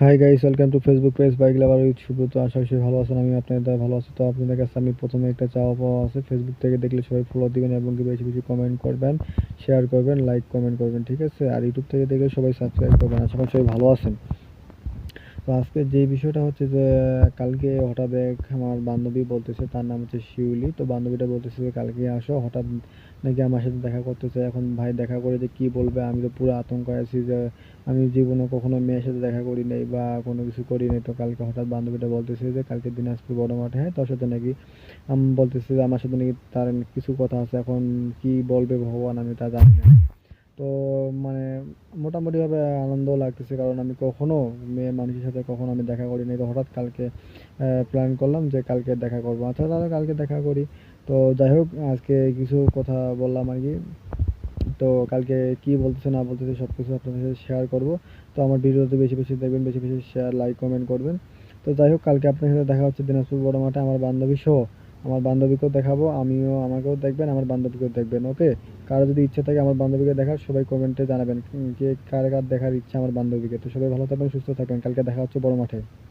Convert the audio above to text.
Hi guys welcome to Facebook page bike lover with Subrata আশা করি ভালো আছেন আমি আপনাদের দ্বারা ভালো আছি। তো আপনাদের কাছে আমি প্রথমে একটা চাওয়া পাওয়া আছে। ফেসবুক থেকে দেখলে সবাই ফলো দিবেন এবং বেশি বেশি কমেন্ট করবেন শেয়ার করবেন লাইক কমেন্ট করবেন, ঠিক আছে? আর ইউটিউব থেকে দেখলে সবাই সাবস্ক্রাইব করবেন। আশা করি সবাই ভালো আছেন। তো আজকে যে বিষয়টা হচ্ছে যে, কালকে হঠাৎ এক আমার বান্ধবী বলতেছে, তার নাম হচ্ছে শিউলি। তো বান্ধবীটা বলতেছে যে, কালকে আসো, হঠাৎ নাকি আমার সাথে দেখা করতে চাই এখন ভাই দেখা করে যে কি বলবে, আমি তো পুরো আতঙ্ক আছি যে, আমি জীবনে কখনো মেয়ের সাথে দেখা করি নাই বা কোনো কিছু করি নাই। তো কালকে হঠাৎ বান্ধবীটা বলতেছে যে, কালকে দিনাজপুর বড় মাঠে হ্যাঁ তোর সাথে নাকি আমি বলতেছে যে, আমার সাথে নাকি তার কিছু কথা আছে। এখন কি বলবে ভগবান, আমি তা জানি না। তো মানে মোটামুটিভাবে আনন্দ লাগতেছে। কারণ আমি কখনো মেয়ে মানুষের সাথে কখনো আমি দেখা করি নাই তো হঠাৎ কালকে প্ল্যান করলাম যে কালকে দেখা করব। আচ্ছা তাহলে কালকে দেখা করি। তো যাই হোক, আজকে কিছু কথা বললাম আর কি। তো কালকে কি বলতেছে, না বলতেছে সব কিছু আপনাদের সাথে শেয়ার করব। তো আমার ভিডিওতে বেশি বেশি দেখবেন, বেশি বেশি শেয়ার লাইক কমেন্ট করবেন। তো যাই হোক, কালকে আপনার সাথে দেখা হচ্ছে দিনাজপুর বড় মাঠে, আমার বান্ধবী সহ। আমার বান্ধবীকেও দেখাবো, আমিও, আমাকেও দেখবেন, আমার বান্ধবীকেও দেখবেন ওকে কারও যদি ইচ্ছা থাকে আমার বান্ধবীকে দেখার, সবাই কমেন্টে জানাবেন কে কার কার দেখার ইচ্ছা আমার বান্ধবীকে। তো সবাই ভালো থাকবেন, সুস্থ থাকবেন, কালকে দেখা হচ্ছে বড় মাঠে।